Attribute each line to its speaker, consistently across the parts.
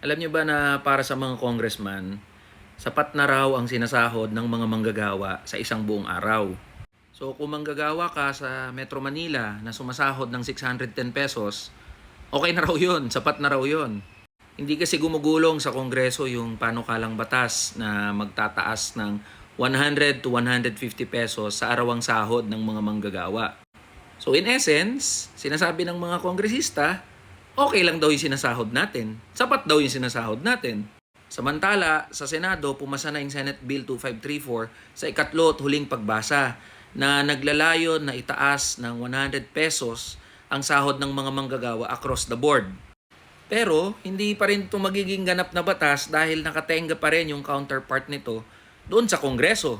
Speaker 1: Alam niyo ba na para sa mga congressman, sapat na raw ang sinasahod ng mga manggagawa sa isang buong araw. So kung manggagawa ka sa Metro Manila na sumasahod ng 610 pesos, okay na raw yun, sapat na raw yun. Hindi kasi gumugulong sa Kongreso yung panukalang batas na magtataas ng 100 to 150 pesos sa arawang sahod ng mga manggagawa. So in essence, sinasabi ng mga kongresista, okay lang daw yung sinasahod natin. Sapat daw yung sinasahod natin. Samantala, sa Senado, pumasa na yung Senate Bill 2534 sa ikatlo at huling pagbasa na naglalayon na itaas ng 100 pesos ang sahod ng mga manggagawa across the board. Pero, hindi pa rin ito magiging ganap na batas dahil nakatenga pa rin yung counterpart nito doon sa Kongreso.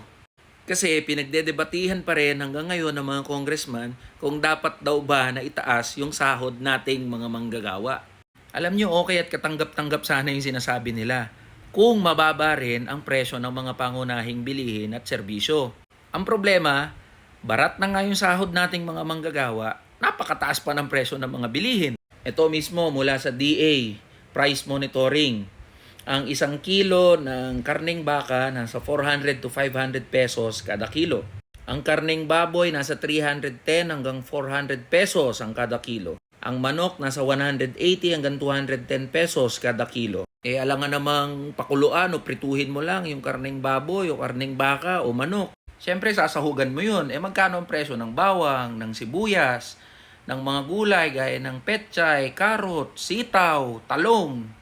Speaker 1: Kasi pinagdedebatihan pa rin hanggang ngayon ng mga congressman kung dapat daw ba na itaas yung sahod nating mga manggagawa. Alam nyo, okay at katanggap-tanggap sana yung sinasabi nila kung mababa rin ang presyo ng mga pangunahing bilihin at serbisyo. Ang problema, barat na nga yung sahod nating mga manggagawa, napakataas pa ng presyo ng mga bilihin. Ito mismo mula sa DA, price monitoring. Ang isang kilo ng karning baka nasa 400 to 500 pesos kada kilo. Ang karning baboy nasa 310 hanggang 400 pesos ang kada kilo. Ang manok nasa 180 hanggang 210 pesos kada kilo. Eh alangan namang pakuluan o prituhin mo lang yung karning baboy o karning baka o manok. Siyempre sasahugan mo yun. Eh magkano ang presyo ng bawang, ng sibuyas, ng mga gulay gaya ng petchay, karot, sitaw, talong.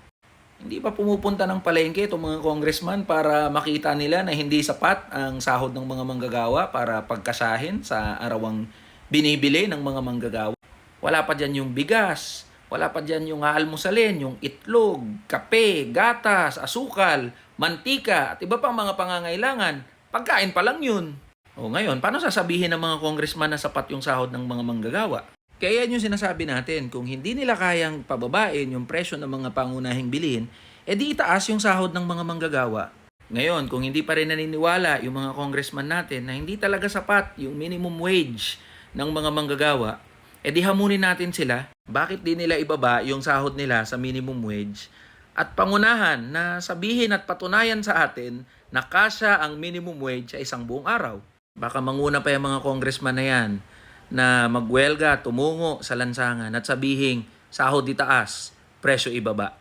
Speaker 1: Hindi pa pumupunta ng palengke itong mga congressman para makita nila na hindi sapat ang sahod ng mga manggagawa para pagkasahin sa arawang binibili ng mga manggagawa. Wala pa dyan yung bigas, wala pa dyan yung aalmusalin, yung itlog, kape, gatas, asukal, mantika, at iba pang mga pangangailangan. Pagkain pa lang yun. O ngayon, paano sasabihin ng mga congressman na sapat yung sahod ng mga manggagawa? Kaya yan yung sinasabi natin, kung hindi nila kayang pababain yung presyo ng mga pangunahing bilhin, edi itaas yung sahod ng mga manggagawa. Ngayon, kung hindi pa rin naniniwala yung mga congressman natin na hindi talaga sapat yung minimum wage ng mga manggagawa, edi hamunin natin sila. Bakit di nila ibaba yung sahod nila sa minimum wage? At pangunahan na sabihin at patunayan sa atin na kasya ang minimum wage sa isang buong araw. Baka manguna pa yung mga congressman na yan na magwelga, tumungo sa lansangan at sabihing sahod itaas, presyo ibaba.